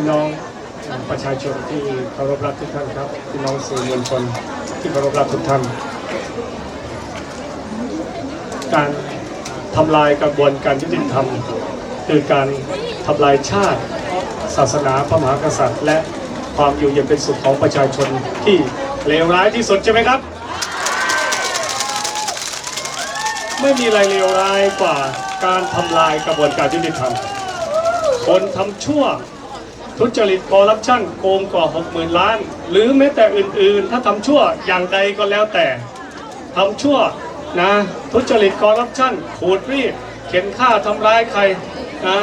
พี่น้องประชาชนที่เคารพรักทุกท่านครับพี่น้องสื่อมวลชนที่เคารพรักทุกท่าน การทำลายกระบวนการยุติธรรมคือการทำลายชาติ ศาสนาพระมหากษัตริย์ และความอยู่เย็นเป็นสุขของประชาชนที่เลวร้ายที่สุดใช่ไหมครับไม่มีอะไรเลวร้ายกว่าการทำลายกระบวนการยุติธรรม คนทำชั่ว ทุจริตคอร์รัปชันโกงกว่า60,000ล้าน หรือแม้แต่อื่นๆ ถ้าทำชั่วอย่างใดก็แล้วแต่ทำชั่วนะทุจริตคอร์รัปชันขูดรีดเข็นฆ่าทำร้ายใครนะ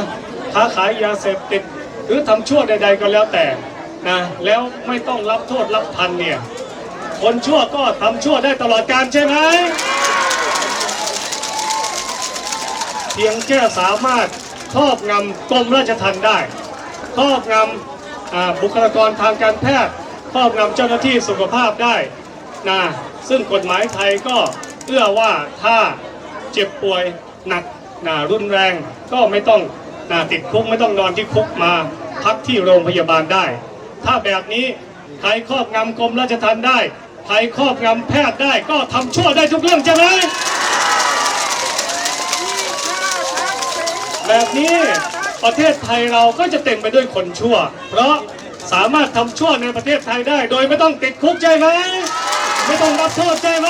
ค้าขายยาเสพติด หรือทำชั่วใด ๆก็แล้วแต่นะแล้วไม่ต้องรับโทษรับทันเนี่ยคนชั่วก็ทำชั่วได้ตลอดกาลใช่ไหมเพียงแค่สามารถครอบงำกรมราชทัณฑ์ได้ ครอบงำบุคลากรทางการแพทย์ครอบงำเจ้าหน้าที่สุขภาพได้นะซึ่งกฎหมายไทยก็เอื้อว่าถ้าเจ็บป่วยหนักนะรุนแรงก็ไม่ต้องนะติดคุกไม่ต้องนอนที่คุกมาพักที่โรงพยาบาลได้ ถ้าแบบนี้ใครครอบงำกรมราชทัณฑ์ได้ใครครอบงำแพทย์ได้ก็ทำชั่วได้ทุกเรื่องใช่ไหมแบบนี้ ประเทศไทยเราก็จะเต็มไปด้วยคนชั่ว เพราะสามารถทำชั่วในประเทศไทยได้ โดยไม่ต้องติดคุกใช่ไหมไม่ต้องรับโทษใช่ไหม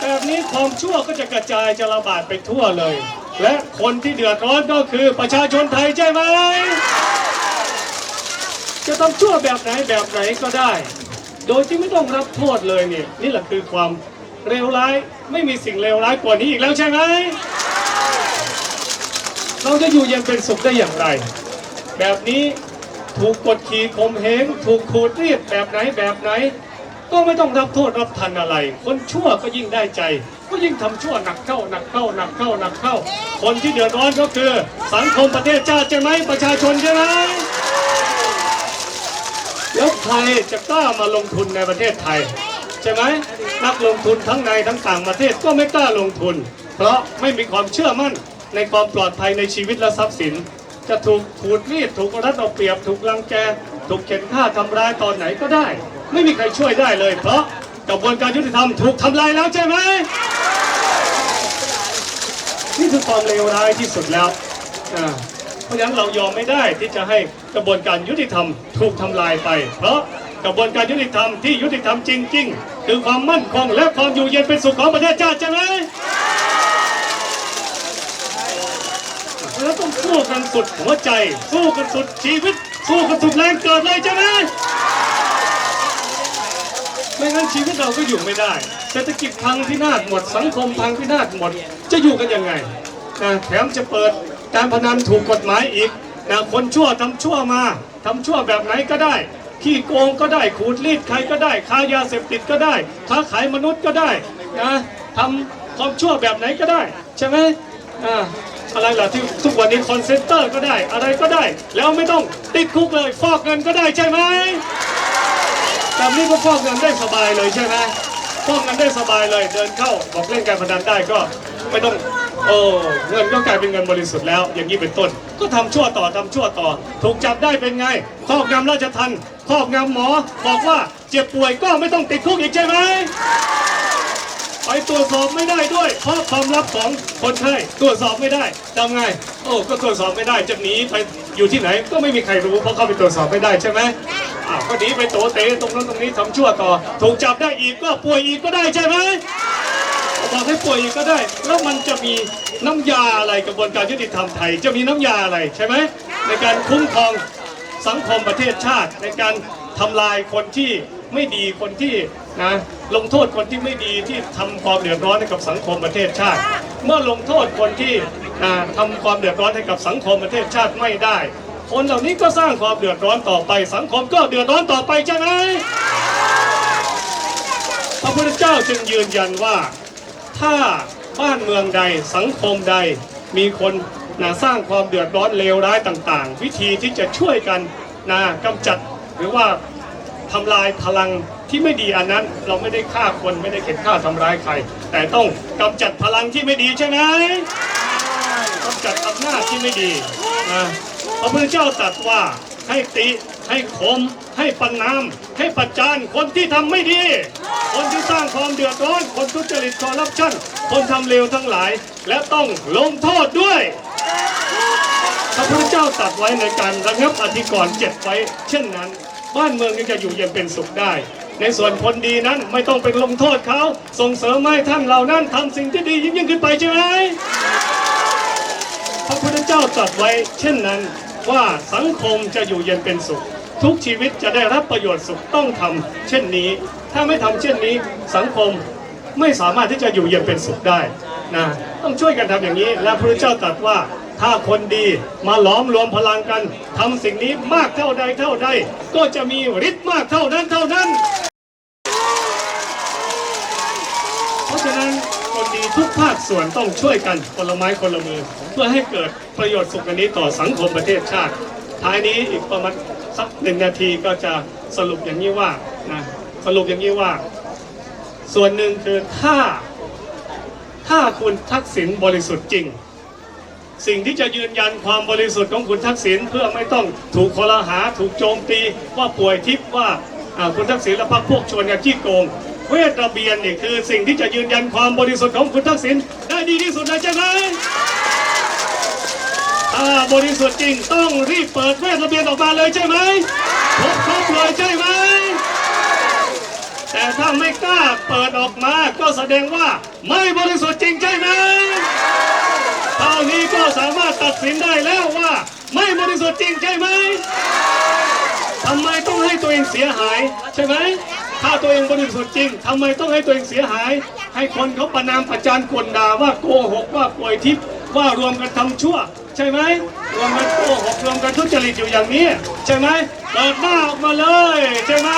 แบบนี้ความชั่วก็จะกระจายจะระบาดไปทั่วเลย และคนที่เดือดร้อนก็คือประชาชนไทยใช่ไหมจะทำชั่วแบบไหนแบบไหนก็ได้ โดยที่ไม่ต้องรับโทษเลยเนี่ยนี่แหละคือความเลวร้ายไม่มีสิ่งเลวร้ายกว่านี้อีกแล้วใช่ไหม เราจะอยู่เย็นเป็นสุขได้อย่างไร แบบนี้ถูกกดขี่ข่มเหงถูกขูดรีดแบบไหนแบบไหน ก็ไม่ต้องรับโทษรับทันอะไร คนชั่วก็ยิ่งได้ใจ ก็ยิ่งทำชั่วหนักเข้าหนักเข้าหนักเข้าหนักเข้า คนที่เดือดร้อนก็คือ สังคมประเทศชาติใช่ไหมประชาชนใช่ไหมแล้วใครจะกล้ามาลงทุนในประเทศไทย ใช่ไหมนักลงทุนทั้งในทั้งต่างประเทศก็ไม่กล้าลงทุน เพราะไม่มีความเชื่อมั่น ในความปลอดภัยในชีวิตและทรัพย์สิน จะถูกขูดรีดถูกรัดเอาเปรียบ ถูกรังแก ถูกเข็นฆ่าทำร้ายตอนไหนก็ได้ ไม่มีใครช่วยได้เลย เพราะกระบวนการยุติธรรมถูกทำลายแล้วใช่ไหมนี่คือความเลวร้ายที่สุดแล้วเพราะฉะนั้นเรายอมไม่ได้ที่จะให้กระบวนการยุติธรรมถูกทำลายไป เพราะกระบวนการยุติธรรมที่ยุติธรรมจริง ๆ คือความมั่นคงและความอยู่เย็นเป็นสุขของประเทศชาติใช่ไหมแล้วต้อง สู้กันสุดหัวใจ สู้กันสุดชีวิต สู้กันสุดแรงเกิดเลยใช่ไหมไม่งั้นชีวิตเราก็อยู่ไม่ได้เศรษฐกิจพังพินาศหมดสังคมพังพินาศหมด จะอยู่กันยังไงนะแถมจะเปิดการพนันถูกกฎหมายอีกนะคนชั่วทำชั่วมาทำชั่วแบบไหนก็ได้ ขี้โกงก็ได้ขูดรีดใครก็ได้ ค้ายาเสพติดก็ได้ ค้าขายมนุษย์ก็ได้นะทำความชั่วแบบไหนก็ได้ ใช่ไหมอ่า อะไรล่ะที่ทุกวันนี้คอนเซนเตอร์ก็ได้อะไรก็ได้ แล้วไม่ต้องติดคุกเลยฟอกเงินก็ได้ใช่ไหมแบบนี้ก็ฟอกเงินได้สบายเลยใช่ไหมฟอกเงินได้สบายเลยเดินเข้าบอกเล่นการพนันได้ก็ไม่ต้องโอ้เงินก็กลายเป็นเงินบริสุทธิ์แล้ว อย่างนี้เป็นต้น ก็ทำชั่วต่อทำชั่วต่อ ถูกจับได้เป็นไงครอบงำราชทันครอบงำหมอ บอกว่าเจ็บป่วยก็ไม่ต้องติดคุกอีกใช่ไหม ไปตรวจสอบไม่ได้ด้วย เพราะความลับของคนไข้ตรวจสอบไม่ได้ทำไง โอ้ก็ตรวจสอบไม่ได้จะหนีไปอยู่ที่ไหนก็ไม่มีใครรู้เพราะเข้าไปตรวจสอบไม่ได้ใช่ไหมอ้าวก็หนีไปโตเตะตรงนั้นตรงนี้ทำชั่วต่อ ถูกจับได้อีกก็ป่วยอีกก็ได้ใช่ไหมบอกให้ป่วยอีกก็ได้ แล้วมันจะมีน้ำยาอะไรกระบวนการยุติธรรมไทย จะมีน้ำยาอะไรใช่ไหมในการคุ้มครองสังคมประเทศชาติ ในการทำลายคนที่ไม่ดีคนที่ นะลงโทษคนที่ไม่ดีที่ทำความเดือดร้อนให้กับสังคมประเทศชาติ เมื่อลงโทษคนที่นะทำความเดือดร้อนให้กับสังคมประเทศชาติไม่ได้ คนเหล่านี้ก็สร้างความเดือดร้อนต่อไปสังคมก็เดือดร้อนต่อไปใช่ไหมพระพุทธเจ้าจึงยืนยันว่า ถ้าบ้านเมืองใดสังคมใดมีคนนะสร้างความเดือดร้อนเลวร้ายต่างๆ วิธีที่จะช่วยกันนะกำจัดหรือว่า ทำลายพลังที่ไม่ดีอันนั้น เราไม่ได้ฆ่าคนไม่ได้เข็นฆ่าทำร้ายใคร แต่ต้องกำจัดพลังที่ไม่ดีใช่ไหมกำจัดอำนาจที่ไม่ดีนะพระพุทธเจ้าตรัสว่าให้ติให้ข่มให้ประนาม ให้ประจานคนที่ทำไม่ดี คนที่สร้างความเดือดร้อน คนทุจริตคอร์รัปชันคนทำเลวทั้งหลาย และต้องลงโทษด้วยพระพุทธเจ้าตรัสไว้ในการระงับอธิกรณ์เจ็ดไว้ เช่นนั้น บ้านเมืองก็จะอยู่เย็นเป็นสุขได้ ในส่วนคนดีนั้นไม่ต้องไปลงโทษเขาส่งเสริมให้ท่านเหล่านั้นทำสิ่งที่ดียิ่งยิ่งขึ้นไปใช่ไหมพระพุทธเจ้าตรัสไว้ เช่นนั้นว่าสังคมจะอยู่เย็นเป็นสุข ทุกชีวิตจะได้รับประโยชน์สุขต้องทำเช่นนี้ ถ้าไม่ทำเช่นนี้ สังคมไม่สามารถที่จะอยู่เย็นเป็นสุขได้นะต้องช่วยกันทำอย่างนี้ และพระพุทธเจ้าตรัสว่า ถ้าคนดีมาหลอมรวมพลังกันทำสิ่งนี้มากเท่าใดเท่าใด ก็จะมีฤทธิ์มากเท่านั้นเท่านั้น เพราะฉะนั้นคนดีทุกภาคส่วนต้องช่วยกันคนละไม้คนละมือ เพื่อให้เกิดประโยชน์สุขอันนี้ต่อสังคมประเทศชาติ ท้ายนี้อีกประมาณสักหนึ่งนาทีก็จะสรุปอย่างนี้ว่านะสรุปอย่างนี้ว่า ส่วนหนึ่งคือถ้าถ้าคุณทักษิณบริสุทธิ์จริง สิ่งที่จะยืนยันความบริสุทธิ์ของคุณทักษิณเพื่อไม่ต้องถูกคอรหาถูกโจมตีว่าป่วยทิพย์ว่าคุณทักษิณและพรรคพวกชวนกันขี้โกง เวทระเบียนนี่คือสิ่งที่จะยืนยันความบริสุทธิ์ของคุณทักษิณได้ดีที่สุดเลยใช่ไหมถ้าบริสุทธิ์จริงต้องรีบเปิดเวทระเบียนออกมาเลยใช่ไหมครบครบเลยใช่ไหมแต่ถ้าไม่กล้าเปิดออกมาก็แสดงว่าไม่บริสุทธิ์จริงใช่ไหม เท่านี้ก็สามารถตัดสินได้แล้วว่า ไม่บริสุทธิ์จริงใช่ไหมทำไมต้องให้ตัวเองเสียหายใช่ไหมถ้าตัวเองบริสุทธิ์จริงทำไมต้องให้ตัวเองเสียหาย ให้คนเขาประนามประจานกลด่าว่าโกหกว่าป่วยทิพย์ว่ารวมกันทำชั่ว ใช่ไหมรวมกันโกหกรวมกันทุจริตอยู่อย่างนี้ ใช่ไหมเปิดหน้าออกมาเลย ใช่ไหม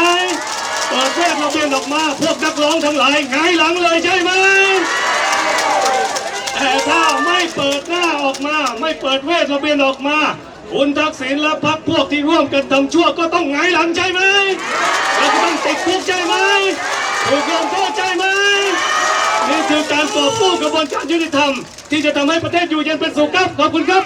เปิดเวทระเบียนออกมา พวกนักร้องทั้งหลายหงายหลังเลยใช่ไหม แต่ถ้าไม่เปิดหน้าออกมา ไม่เปิดเวทระเบียนออกมาคุณทักษิณและพรรคพวกที่ร่วมกันทำชั่วก็ต้องไงหลังใช่ไหมเราก็ต้องติดคุกใช่ไหมถูกลงโทษใช่ไหมนี่คือการต่อสู้กระบวนการยุติธรรม ที่จะทำให้ประเทศอยู่เย็นเป็นสุขครับขอบคุณครับ